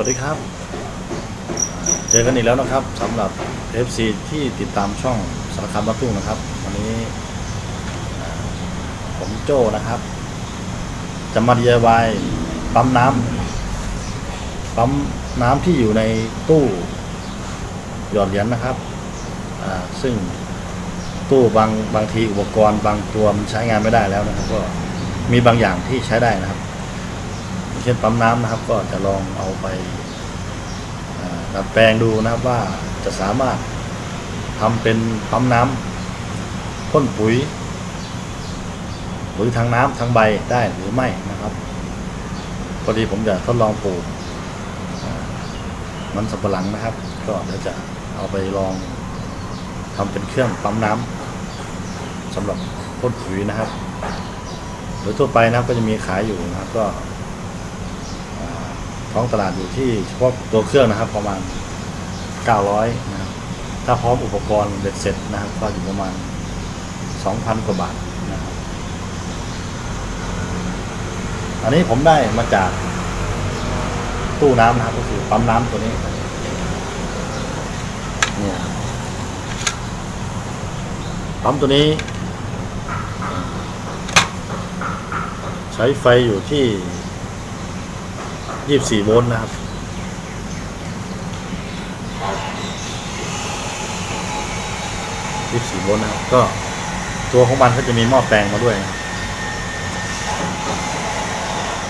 วัสดีครับ เจอกันอีกแล้วนะครับสำหรับ FC ที่ติดตามช่องสารคามบ้านทุ่งนะครับ วันนี้ผมโจ้นะครับ จะมา DIY ปั๊มน้ำปั๊มน้ำที่อยู่ในตู้หยอดเหรียญนะครับซึ่งตู้บางบางทีอุปกรณ์บางตัวมันใช้งานไม่ได้แล้วนะครับ ก็มีบางอย่างที่ใช้ได้นะครับ เช่นปั๊มน้ำนะครับ ก็จะลองเอาไปดัดแปลงดูนะครับว่าจะสามารถทำเป็นปั๊มน้ำพ่นปุ๋ย หรือทางน้ำทางใบได้หรือไม่นะครับ พอดีผมจะทดลองปลูกมันสำปะหลังนะครับ ก็เดี๋ยวจะเอาไปลองทำเป็นเครื่องปั๊มน้ำสำหรับพ่นปุ๋ยนะครับโดยทั่วไปนะครับก็จะมีขายอยู่นะครับก็ ท้องตลาดอยู่ที่เฉพาะตัวเครื่องนะครับ ประมาณ 900นะครับถ้าพร้อมอุปกรณ์เบ็ดเสร็จนะครับ ก็อยู่ประมาณ 2,000 กว่าบาทนะครับ อันนี้ผมได้มาจากตู้น้ำนะครับ ก็คือปั๊มน้ำตัวนี้เนี่ยปั๊มตัวนี้ ใช้ไฟอยู่ที่ ยี่สี่โวลต์นะครับ ยี่สิบสี่โวลต์นะครับ ก็ตัวของมันก็จะมีหม้อแปลงมาด้วยนะ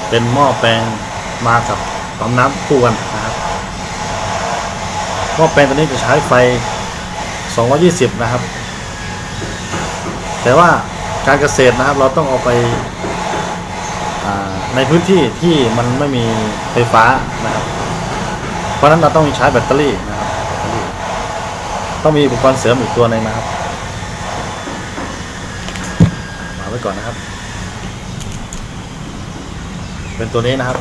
เป็นหม้อแปลงมากับปั๊มน้ำคู่กันนะครับ หม้อแปลงตัวนี้จะใช้ไฟ 220 นะครับ แต่ว่าการเกษตรนะครับ เราต้องเอาไป ในพื้นที่ที่มันไม่มีไฟฟ้านะครับ เพราะนั้นเราต้องใช้แบตเตอรี่นะครับ ต้องมีอุปกรณ์เสริมอีกตัวหนึ่งนะครับ มาไว้ก่อนนะครับ เป็นตัวนี้นะครับ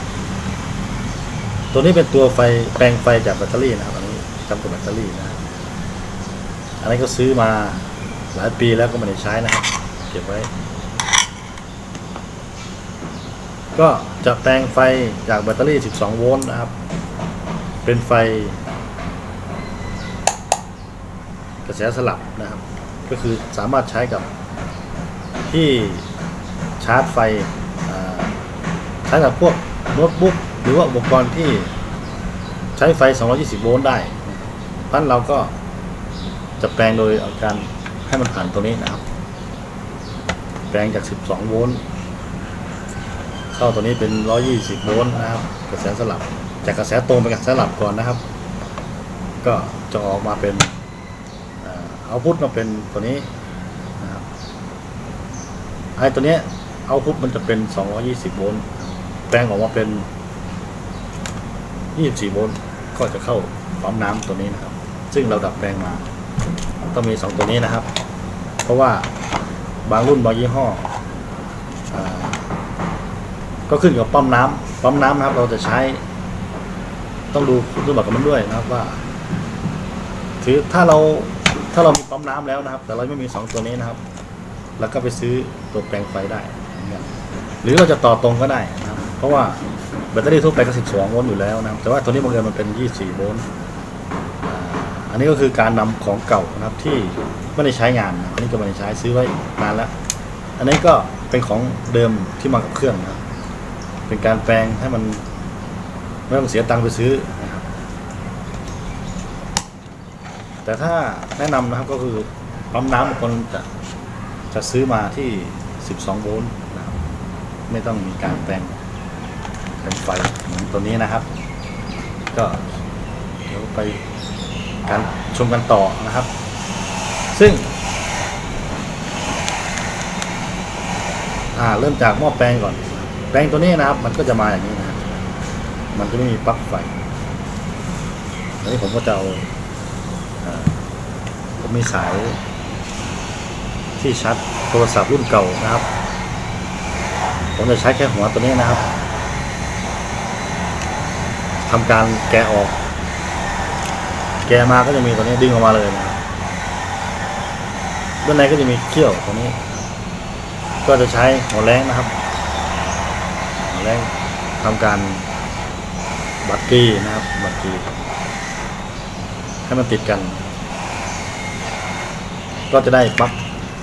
ตัวนี้เป็นตัวไฟแปลงไฟจากแบตเตอรี่นะครับ อันนี้จำกับแบตเตอรี่นะครับอันนี้ก็ซื้อมาหลายปีแล้วก็ไม่ได้ใช้นะครับ เก็บไว้ ก็จะแปลงไฟจากแบตเตอรี่ 12 โวลต์นะครับ เป็นไฟ กระแสสลับนะครับ ก็คือสามารถใช้กับที่ชาร์จไฟใช้กับพวกโน้ตบุ๊กหรือว่าอุปกรณ์ที่ใช้ไฟ 220 โวลต์ได้นะครับเพราะฉะนั้นเราก็จะแปลงโดยอาการให้มันผ่านตัวนี้นะครับ แปลงจาก 12 โวลต์ เข้าตัวนี้เป็น 120 โวลต์นะครับ กระแสสลับ จากกระแสตรงไปกระแสสลับก่อนนะครับ ก็จะออกมาเป็นเอาพุทมาเป็นตัวนี้นะครับไอ้ตัวเนี้ยเอาพุทมันจะเป็น 220 โวลต์แปลงออกมาเป็น 24 โวลต์ก็จะเข้าปั๊มน้ำตัวนี้นะครับ ซึ่งเราดัดแปลงมา ต้องมี 2 ตัวนี้นะครับ เพราะว่าบางรุ่นบางยี่ห้อ ก็ขึ้นกับปั๊มน้ำปั๊มน้ำนะครับ เราจะใช้ ต้องดูคุณสมบัติกับมันด้วยนะครับว่า ถือถ้าเราถ้าเรามีปั๊มน้ำแล้วนะครับ แต่เราไม่มีสองตัวนี้นะครับ แล้วก็ไปซื้อตัวแปลงไฟได้ หรือเราจะต่อตรงก็ได้นะครับ เพราะว่าแบตเตอรี่ทั่วไปก็12โวลต์อยู่แล้วนะครับ แต่ว่าตัวนี้บางเอิญมันเป็น24โวลต์อันนี้ก็คือการนำของเก่านะครับที่ไม่ได้ใช้งานนะอันนี้ก็ไม่ได้ใช้ซื้อไว้นานแล้ว อันนี้ก็เป็นของเดิมที่มากับเครื่องนะครับ เป็นการแปลงให้มันไม่ต้องเสียตังค์ไปซื้อนะครับ แต่ถ้าแนะนำนะครับก็คือปั๊มน้ำบางคนจะจะซื้อมาที่ 12 โวลต์นะครับไม่ต้องมีการแปลงเป็นไฟเหมือนตัวนี้นะครับ ก็เดี๋ยวไปการชมกันต่อนะครับ ซึ่งอ่าเริ่มจากหม้อแปลงก่อน ปลงตัวนี้นะครับ มันก็จะมาอย่างนี้นะมันจะไม่มีปลั๊กไฟอันนี้ผมก็จะเอาผมมีสายที่ชาร์จโทรศัพท์รุ่นเก่านะครับ ผมจะใช้แค่หัวตัวนี้นะครับทำการแกะออก แกะมาก็จะมีตัวนี้ดึงออกมาเลยนะครับด้านในก็จะมีเขี้ยวตรงนี้ ก็จะใช้หัวแรงนะครับ หัวแรงทำการบัตรกี้นะครับ บัตรกี้ให้มันติดกัน ก็จะได้ปลั๊ก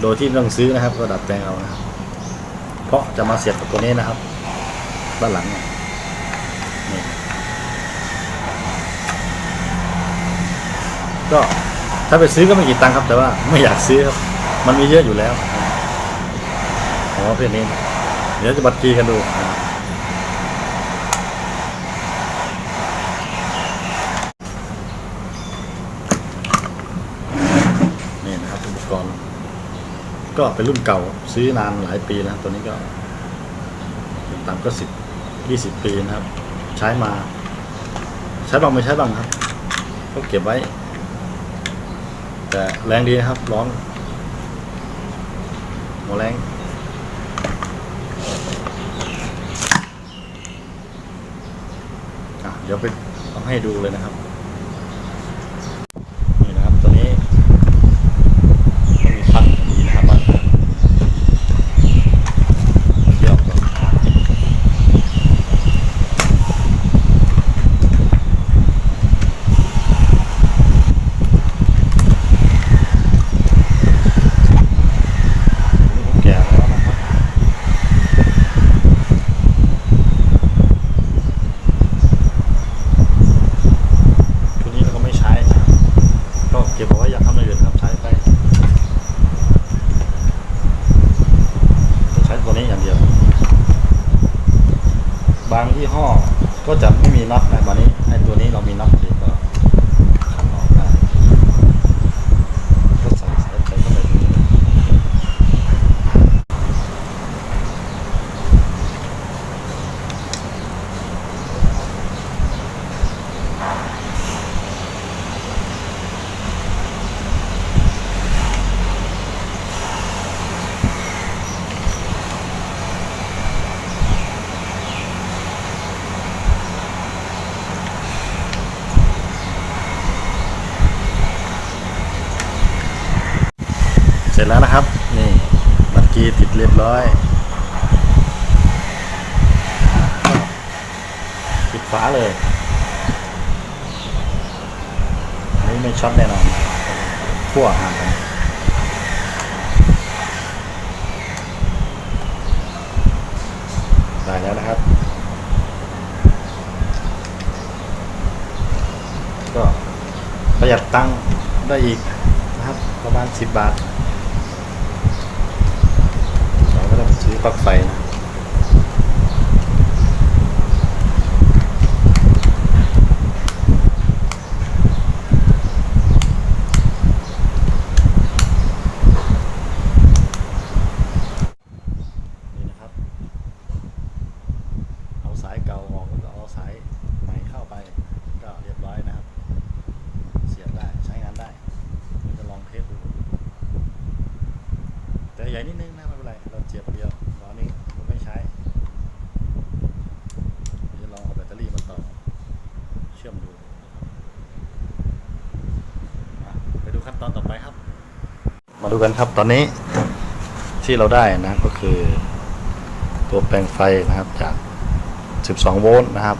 โดยที่ไม่ต้องซื้อนะครับก็ดัดแปลงเอานะครับ เพราะจะมาเสียบกับตัวนี้นะครับ ด้านหลังเนี่ยก็ถ้าไปซื้อก็ไม่กี่ตังค์ครับ แต่ว่าไม่อยากซื้อครับ มันมีเยอะอยู่แล้วองประเภทนี้นะเดี๋ยวจะบัตรกีกันดูนะครับ นี่นะครับอุปกรณ์ ก็เป็นรุ่นเก่าซื้อนานหลายปีแล้วตัวนี้ก็ต่ำก็สิบยี่สิบปีนะครับ ใช้มา ใช้บ้างไม่ใช้บ้างครับ ก็เก็บไว้ แต่แรงดีนะครับ ร้อนหัวแรงอะเดี๋ยวไปเอาให้ดูเลยนะครับ นี่นะครับตัวนี้ ต้องมีพัดดีนะครับว่าเกี่ยวกับนี่ผมแก่แล้วนะครับตัวนี้เราก็ไม่ใช้นะครับก็เก็บเอาไว้อยากทำอะไรอื่นครับใช้ไป จะใช้ตัวนี้อย่างเดียว บางยี่ห้อก็จะไม่มีน็อตนะวันนี้ไอ้ตัวนี้เรามีน็อตดีก็ขันออกได้ก็ใส่สายไปเข้าไปตรงนี้เลยเส ร็จแล้วนะครับ นี่บัตรกีติดเรียบร้อยปิดฝาเลยอันนี้ไม่ช็อตแน่นอนขั้วห่างกันได้แล้วนะครับ ก็ประหยัดตังค์ได้อีกนะครับ ประมาณ 10 บาท เราก็ต้องซื้อ ปลั๊กไฟนะ นี่นะครับ เอาสายเก่าออกแล้วก็เอาสายใหม่เข้าไป ก็เรียบร้อยนะครับ เสียบได้ใช้งานได้เดี๋ยวจะลองเทสดู แต่ใหญ่นิดนึงนะไม่เป็นไร เราเสียบเดียวตอนนี้ผมไม่ใช้เดี๋ยวจะลองเอาแบตเตอรี่มาต่อ เชื่อมดูอะไปดูขั้นตอนต่อไปครับ มา ดูกันครับ ตอนนี้ที่เราได้นะก็คือ ตัวแปลงไฟนะครับจาก 12 โวลต์นะครับ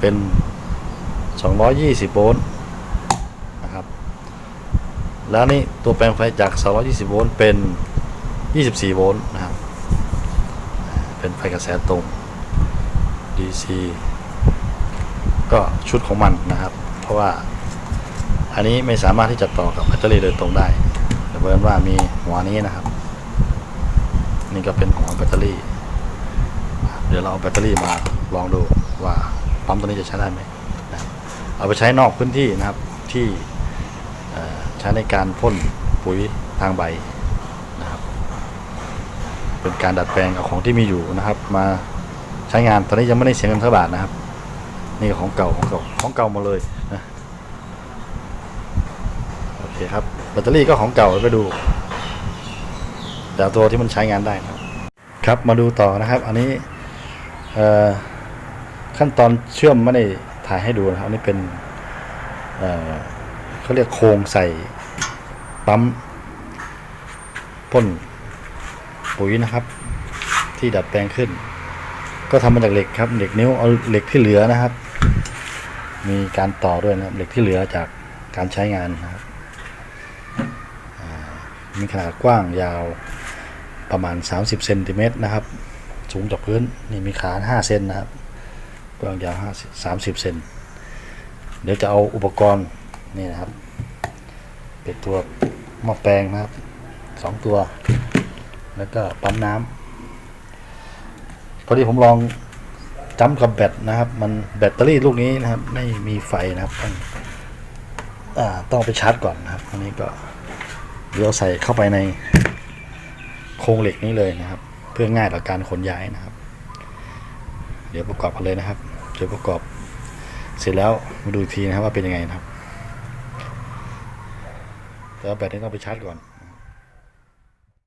เป็น 220 โวลต์นะครับ แล้วนี่ตัวแปลงไฟจาก 220 โวลต์เป็น 24 โวลต์นะครับ เป็นไฟกระแสตรง DC ก็ชุดของมันนะครับ เพราะว่าอันนี้ไม่สามารถที่จะต่อกับแบตเตอรี่โดยตรงได้ เบินว่ามีหัวนี้นะครับ นี่ก็เป็นหัวแบตเตอรี่ เดี๋ยวเราเอาแบตเตอรี่มาลองดูว่าปั๊มตัวนี้จะใช้ได้ไหมนะเอาไปใช้นอกพื้นที่นะครับที่ใช้ในการพ่นปุ๋ยทางใบนะครับเป็นการดัดแปลงเอาของที่มีอยู่นะครับ มาใช้งานตอนนี้ยังไม่ได้เสียเงินสักบาทนะครับ นี่ของเก่าของเก่าของเก่าหมาเลยนะ เคครับแบตเตอรี่ก็ของเก่าไปดูแต่ตัวที่มันใช้งานได้นะครับ ครับมาดูต่อนะครับ อันนี้ขั้นตอนเชื่อมไม่ได้ถ่ายให้ดูนะครับอันนี้เป็นเเขาเรียกโครงใส่ปั๊มพ่นปุ๋ยนะครับ ที่ดัดแปลงขึ้น ก็ทำมาจากเหล็กครับเหล็กนิ้วเอาเหล็กที่เหลือนะครับ มีการต่อด้วยนะครับเหล็กที่เหลือจากการใช้งานนะครับ มีขนาดกว้างยาวประมาณ 30เซนติเมตรนะครับ สูงจากพื้นนี่มีขา5เซนนะครับ กว้างยาว5 30เซนเดี๋ยวจะเอาอุปกรณ์นี่นะครับ เป็นตัวหม้อแปลงนะครับสองตัว แล้วก็ปั๊มน้ำพอดีผมลองจำกับแบตนะครับ มันแบตเตอรี่ลูกนี้นะครับ ไม่มีไฟนะครับ ต้องต้องไปชาร์จก่อนนะครับอันนี้ก็ เดี๋ยวใส่เข้าไปในโครงเหล็กนี้เลยนะครับ เพื่อง่ายต่อการขนย้ายนะครับ เดี๋ยวประกอบกันเลยนะครับเดี๋ยวประกอบเสร็จแล้วมาดูอีกทีนะครับว่าเป็นยังไงนะครับแต่ว่าแบตนี้ต้องไปชาร์จก่อน